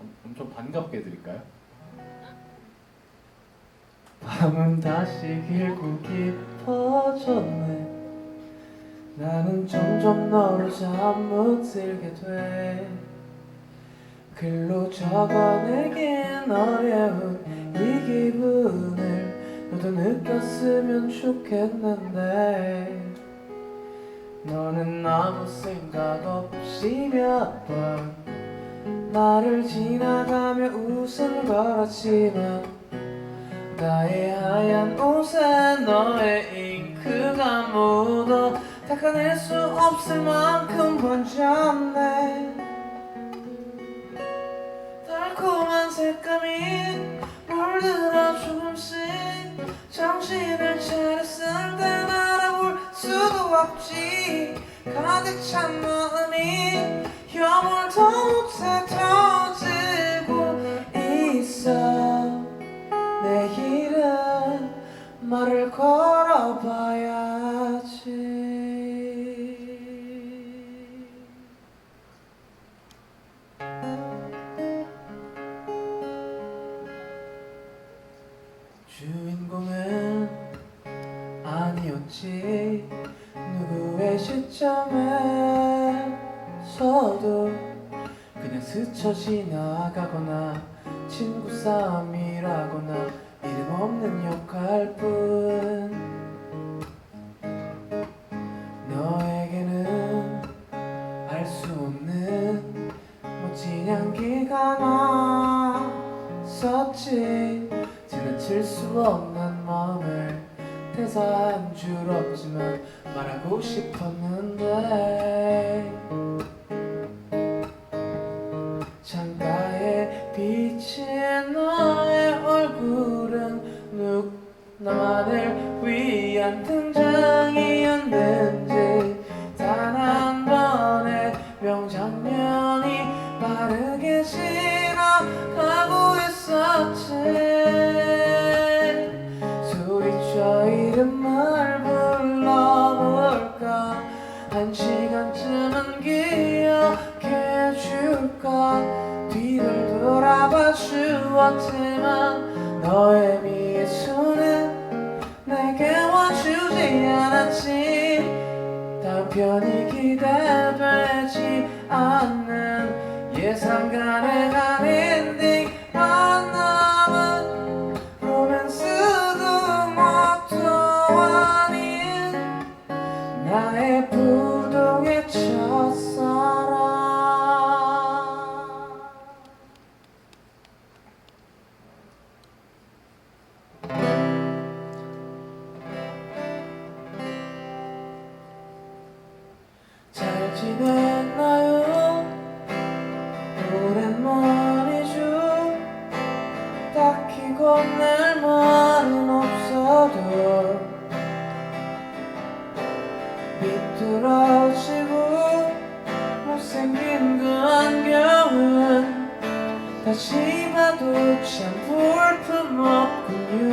엄- 엄청 반갑게 드릴까요? 밤은 다시 길고 깊어졌네 나는 점점 너로 잠못 들게 돼 글로 적어내 긴 어려운 이 기분을 너도 느꼈으면 좋겠는데. 너는 아무 생각 없이 몇 번 나를 지나가며 웃음 걸었지만 나의 하얀 옷에 너의 잉크가 묻어 닦아낼 수 없을 만큼 번졌네 색감이 물들어 조금씩 정신을 차렸을 땐 알아볼 수도 없지. 가득 찬 마음이 여물도 못해 아니었지 누구의 시점에서도 그냥 스쳐 지나가거나 친구 싸움이라거나 이름 없는 역할 뿐. 너에게는 알 수 없는 멋진 향기가 났었지. 지나칠 수 없는 마음을 대사한 줄 없지만 말하고 싶었는데 창가 주었지만 너의 미소는 내게 와주지 않았지. 다음 편이 기대되지 않는 예상 가능한 엔딩 만남은 로맨스도 뭣도 아닌 나의 부동의 첫사 잘 지냈나요? 오랜만이죠 딱히 건넬 말은 없어도 비뚤어지고 못생긴 그 안경은 다시 봐도 참 볼품없군요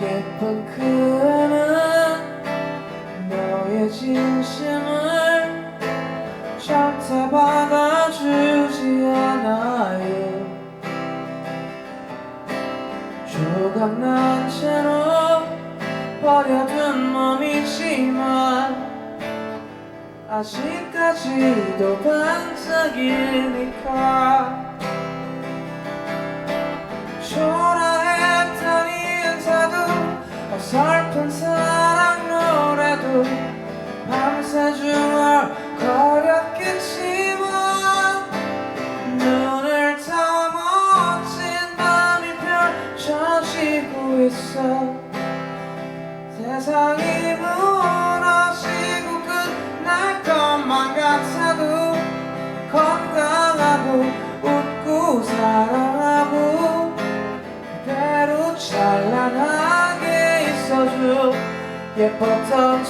예쁜 그 진심을 절대 받아주지 않아요. 조각난 채로 버려둔 몸이지만 아직까지도 반짝이니까 있어. 세상이 무너지고 끝날 것만 같아도 건강하고 웃고 사랑하고 그대로 찬란하게 있어줘. 예뻤던